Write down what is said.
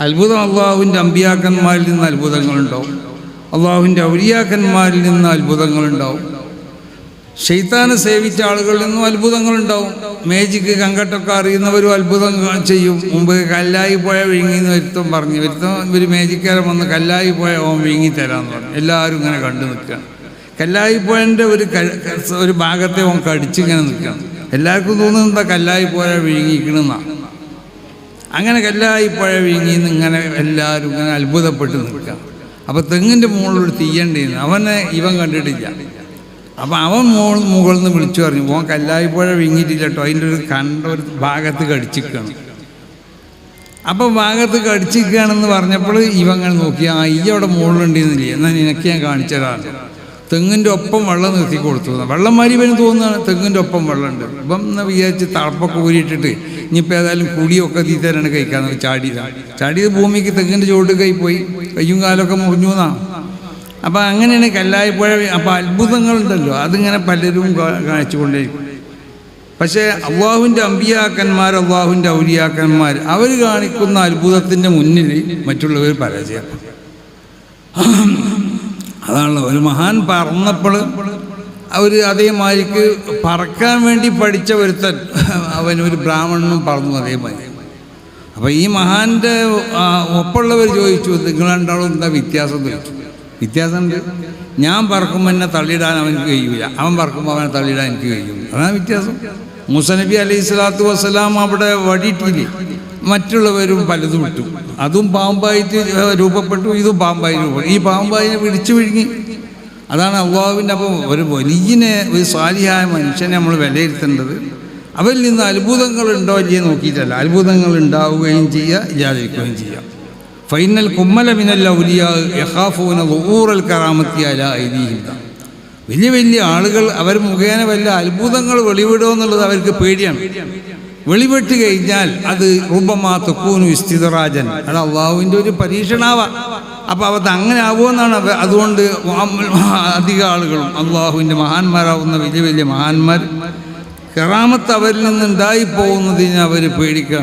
അത്ഭുതം അള്ളാഹുവിന്റെ അമ്പിയാക്കന്മാരിൽ നിന്ന് അത്ഭുതങ്ങളുണ്ടാവും. അള്ളാഹുവിന്റെ ഔലിയാക്കന്മാരിൽ നിന്ന് അത്ഭുതങ്ങളുണ്ടാവും. ഷെയ്ത്താനെ സേവിച്ച ആളുകളിൽ നിന്നും അത്ഭുതങ്ങളുണ്ടാവും. മേജിക്ക് കങ്കട്ടൊക്കെ അറിയുന്നവരും അത്ഭുതം ചെയ്യും. മുമ്പ് കല്ലായി പോയ വിഴുങ്ങിന്ന് വരുത്തം പറഞ്ഞു. വരുത്തം ഒരു മേജിക്കാരൻ വന്ന് കല്ലായി പോയ ഓൻ വിഴുങ്ങി തരാമെന്ന് പറഞ്ഞു. എല്ലാവരും ഇങ്ങനെ കണ്ടു നിൽക്കുകയാണ് കല്ലായി പോയന്റെ ഒരു ഒരു ഭാഗത്തെ ഓൻ കടിച്ചിങ്ങനെ നിൽക്കുകയാണ് എല്ലാവർക്കും തോന്നുന്നത് എന്താ കല്ലായി പോയ വിഴുങ്ങിക്കണമെന്നാണ് അങ്ങനെ കല്ലായി പുഴ വിഴുങ്ങിന്ന് ഇങ്ങനെ എല്ലാവരും ഇങ്ങനെ അത്ഭുതപ്പെട്ട് നിൽക്കുക. അപ്പോൾ തെങ്ങിന്റെ മുകളിലൂടെ തീയണ്ടേന്ന്. അവനെ ഇവൻ കണ്ടിട്ടില്ല. അപ്പം അവൻ മോൾ മുകളിൽ നിന്ന് വിളിച്ചു പറഞ്ഞു ഓൻ കല്ലായി പുഴ വിഴുങ്ങിയിട്ടില്ല കേട്ടോ അതിന്റെ ഒരു കണ്ട ഒരു ഭാഗത്ത് കടിച്ചിരിക്കണം അപ്പോൾ ഭാഗത്ത് കടിച്ചിരിക്കുകയാണെന്ന് പറഞ്ഞപ്പോൾ ഇവൻ നോക്കി ആ ഈ അവിടെ മുകളിലുണ്ടെന്നില്ലേ? എന്നാൽ നിനക്ക് ഞാൻ കാണിച്ചു തരാം തെങ്ങിന്റെ ഒപ്പം വെള്ളം നിർത്തി കൊടുത്തു. വെള്ളം മാരി വരും തോന്നുകയാണ് തെങ്ങിന്റെ ഒപ്പം വെള്ളമുണ്ട്. ഇപ്പം എന്ന് വിചാരിച്ച് തളപ്പൊക്കെ ഊരിയിട്ടിട്ട് ഇനിയിപ്പോൾ ഏതായാലും കുടിയൊക്കെ തീറ്റാനാണ് കഴിക്കാന്ന് ചാടിയതാണ് ചാടിയത് ഭൂമിക്ക് തെങ്ങിന്റെ ചുവട്ട് കൈ പോയി. കയ്യും കാലൊക്കെ മുറിഞ്ഞു എന്നാ. അപ്പം അങ്ങനെയാണ് കല്ലായിപ്പുഴ അപ്പം അത്ഭുതങ്ങളുണ്ടല്ലോ. അതിങ്ങനെ പലരും കാണിച്ചു കാണിച്ചുകൊണ്ടേയിരിക്കും. പക്ഷേ അള്ളാഹുവിന്റെ അമ്പിയാക്കന്മാർ അള്ളാഹുവിന്റെ ഔലിയാക്കന്മാർ അവർ കാണിക്കുന്ന അത്ഭുതത്തിന്റെ മുന്നിൽ മറ്റുള്ളവർ പരാജയപ്പെടും അതാണല്ലോ. ഒരു മഹാൻ പറന്നപ്പോൾ അവർ അതേമാതിരിക്ക് പറക്കാൻ വേണ്ടി പഠിച്ച ഒരുത്തൻ. അവൻ ഒരു ബ്രാഹ്മണനും പറന്നു അതേമാതിരി. അപ്പോൾ ഈ മഹാന്റെ ഒപ്പമുള്ളവർ ചോദിച്ചു നിങ്ങൾ രണ്ടാളും എന്താ വ്യത്യാസം? ചോദിച്ചു. വ്യത്യാസമുണ്ട് ഞാൻ പറക്കുമ്പോൾ എന്നെ തള്ളിയിടാൻ അവനക്ക് കഴിയില്ല അവൻ പറക്കുമ്പോൾ അവനെ തള്ളിയിടാൻ എനിക്ക് കഴിയും അതാണ് വ്യത്യാസം. മുസനബി അലൈഹി സ്വലാത്തു വസ്സലാം അവിടെ വടിയിട്ടില്ലേ മറ്റുള്ളവരും പലതും വിട്ടു. അതും പാമ്പായിട്ട് രൂപപ്പെട്ടു. ഇതും പാമ്പായി രൂപപ്പെട്ടു. ഈ പാമ്പായിനെ പിടിച്ചു വിഴുങ്ങി. അതാണ് അള്ളാഹുവിന്റെ അപ്പം ഒരു വലിയനെ ഒരു സാലിയായ മനുഷ്യനെ നമ്മൾ വിലയിരുത്തേണ്ടത്. അവരിൽ നിന്ന് അത്ഭുതങ്ങൾ ഉണ്ടോ ഇല്ലയോ നോക്കിയിട്ടല്ല. അത്ഭുതങ്ങൾ ഉണ്ടാവുകയും ചെയ്യുക ഇല്ലാതിരിക്കുകയും ചെയ്യുക. ഫൈനൽ കുമ്മല മിനൽ ഔലിയ യഹാഫൂന ഊറൽ കറാമത്തിയാല ഐതിഹിന്ദ വലിയ വലിയ ആളുകൾ അവർ മുഖേന വല്ല അത്ഭുതങ്ങൾ വെളിവിടുമോ എന്നുള്ളത് അവർക്ക് പേടിയാണ്. വെളിപ്പെട്ട് കഴിഞ്ഞാൽ അത് റുബമാ തൊക്കൂനു ഇസ്തിദറാജൻ. അത് അള്ളാഹുവിന്റെ ഒരു പരീക്ഷണാവാം. അപ്പോൾ അവത് അങ്ങനെ ആവുമെന്നാണ് അതുകൊണ്ട് അധിക ആളുകളും അള്ളാഹുവിന്റെ മഹാന്മാരാവുന്ന വലിയ വലിയ മഹാന്മാർ. കറാമത്ത് അവരിൽ നിന്നുണ്ടായി പോകുന്നതിന് അവർ പേടിക്കുക